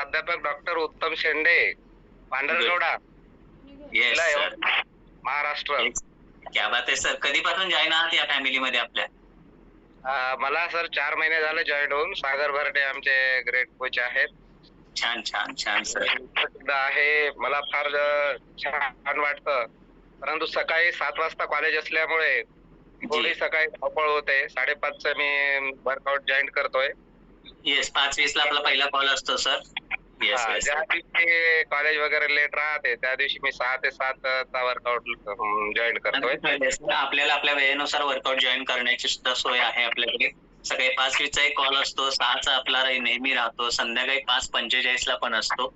प्राध्यापक doctor Uttam Shende Pandhargauda yes जिल्हा sir Yavatmal, Maharashtra. क्या बात आहे सर कधीपासून जॉईन आहात या फॅमिलीमध्ये आपल्या? अं, मला सर चार महिने झाले जॉईन होऊन. सागर भरडे आमचे ग्रेट कोच आहेत. छान छान छान सर सुद्धा आहे. मला फार अं, छान वाटतं. परंतु सकाळी सात वाजता कॉलेज असल्यामुळे थोडी सकाळी धावपळ होते. साडेपाच मी वर्कआउट जॉईन करतोय. येस पाच वीस ला आपला पहिला कॉल असतो सर हा, ज्या दिवशी कॉलेज वगैरे लेट राहते त्या दिवशी मी सहा ते सात चा वर्कआउट जॉईन करतोय. आपल्याला आपल्या वेळेनुसार वर्कआउट जॉईन करण्याची सुद्धा सोय आहे आपल्याकडे. सकाळी पाच वीसचा एक कॉल असतो सहाचा आपला नेहमी राहतो संध्याकाळी पाच पंचेचाळीस ला पण असतो.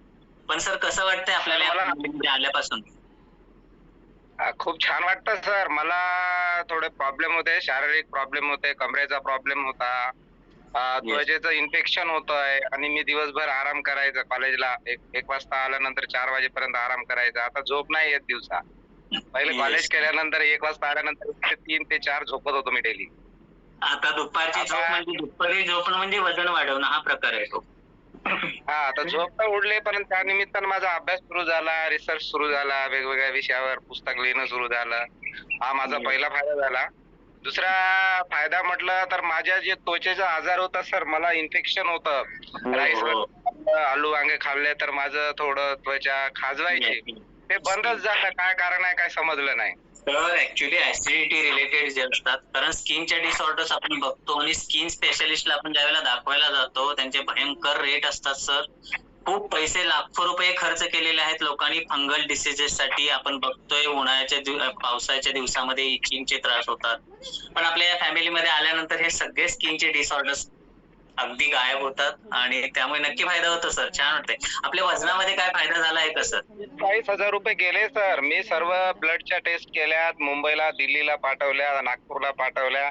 पण सर कसं वाटतंय आपल्याला या मला- family मध्ये आल्यापासून? हा, खूप छान वाटतं सर. मला थोडे प्रॉब्लेम होते शारीरिक प्रॉब्लेम होते कमरेचा प्रॉब्लेम होता. त्वचेचं इन्फेक्शन होतंय आणि मी दिवसभर आराम करायचा कॉलेजला एक एक वाजता आल्यानंतर चार वाजेपर्यंत आराम करायचा. आता झोप नाही येत दिवसा. पहिले. कॉलेज केल्यानंतर एक वाजता आल्यानंतर तीन ते चार झोपत होतो मी डेली आता दुपारची झोप म्हणजे दुपारी झोपणं म्हणजे वजन वाढवणं हा प्रकार आहे तो. हा आता झोप तर उडले पण त्या निमित्तानं माझा अभ्यास सुरू झाला रिसर्च सुरू झाला वेगवेगळ्या विषयावर पुस्तक लिहिणं सुरू झालं. हा माझा. पहिला फायदा झाला. दुसरा फायदा म्हटलं तर माझ्या जे त्वचेचा आजार होता सर मला इन्फेक्शन होतं. राईस. आलू वांगे खाल्ले तर माझं थोडं त्वचा खाजवायची. ते बंदच झालं काय कारण आहे काय समजलं नाही. तर ऍक्च्युली ऍसिडिटी रिलेटेड जे असतात कारण स्किनच्या डिसऑर्डर्स आपण बघतो आणि स्किन स्पेशलिस्टला आपण ज्यावेळेला दाखवायला जातो त्यांचे भयंकर रेट असतात सर. खूप पैसे लाखो रुपये खर्च केलेले आहेत लोकांनी फंगल डिसीजेस साठी आपण बघतोय उन्हाळ्याच्या पावसाळ्याच्या दिवसामध्ये इचिंगचे त्रास होतात. पण आपल्या या फॅमिलीमध्ये आल्यानंतर हे सगळे स्किनचे डिसऑर्डर्स अगदी गायब होतात आणि त्यामुळे नक्की फायदा होतो सर. छान वाटतंय. आपल्या वजनामध्ये काय फायदा झाला आहे का सर? चाळीस हजार रुपये गेले सर. मी सर्व ब्लडच्या टेस्ट केल्यात मुंबईला दिल्लीला पाठवल्या नागपूरला पाठवल्या.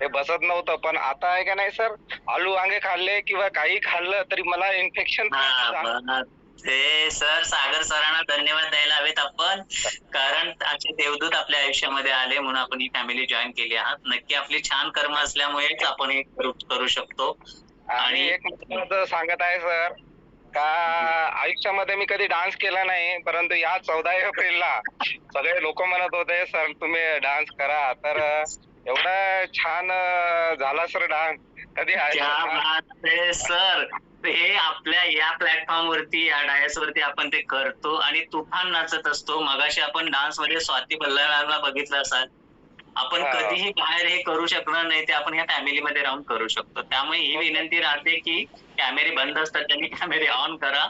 ते बसत नव्हतं पण आता आहे का नाही सर? आलू वांगे खाल्ले किंवा काही खाल्लं तरी मला इन्फेक्शन हा. ते सर सागर सरांना धन्यवाद द्यायला हवेत आपण. कारण असे देवदूत आपल्या आयुष्यामध्ये आले म्हणून आपण ही फॅमिली जॉईन केली आहात. नक्की आपली छान कर्म असल्यामुळेच आपण हे करू शकतो. आणि एक महत्वाचं सांगत आहे सर का आयुष्यामध्ये मी कधी डान्स केला नाही परंतु या चौदा एप्रिलला सगळे लोक म्हणत होते सर तुम्ही डान्स करा. तर एवढा छान झाला सर डान्स कधी सर. हे आपल्या या प्लॅटफॉर्म वरती या डायस वरती आपण ते करतो आणि तुफान नाचत असतो. मगाशी आपण डान्समध्ये स्वाती बल्लाळला बघितलं असाल आपण हा. कधीही बाहेर हे करू शकणार नाही ते आपण या फॅमिलीमध्ये राहून करू शकतो. त्यामुळे ही विनंती राहते की कॅमेरे बंद असतात त्यांनी कॅमेरे ऑन करा.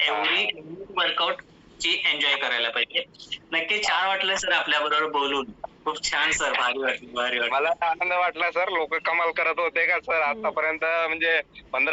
एव्हरी वर्कआउट ची एन्जॉय करायला पाहिजे. नक्की छान वाटलं सर आपल्या बरोबर बोलून. खूप छान सर भारी वाटलं भारी वाटलं. मला आनंद वाटला सर लोक कमाल करत होते का सर आतापर्यंत म्हणजे पंधरा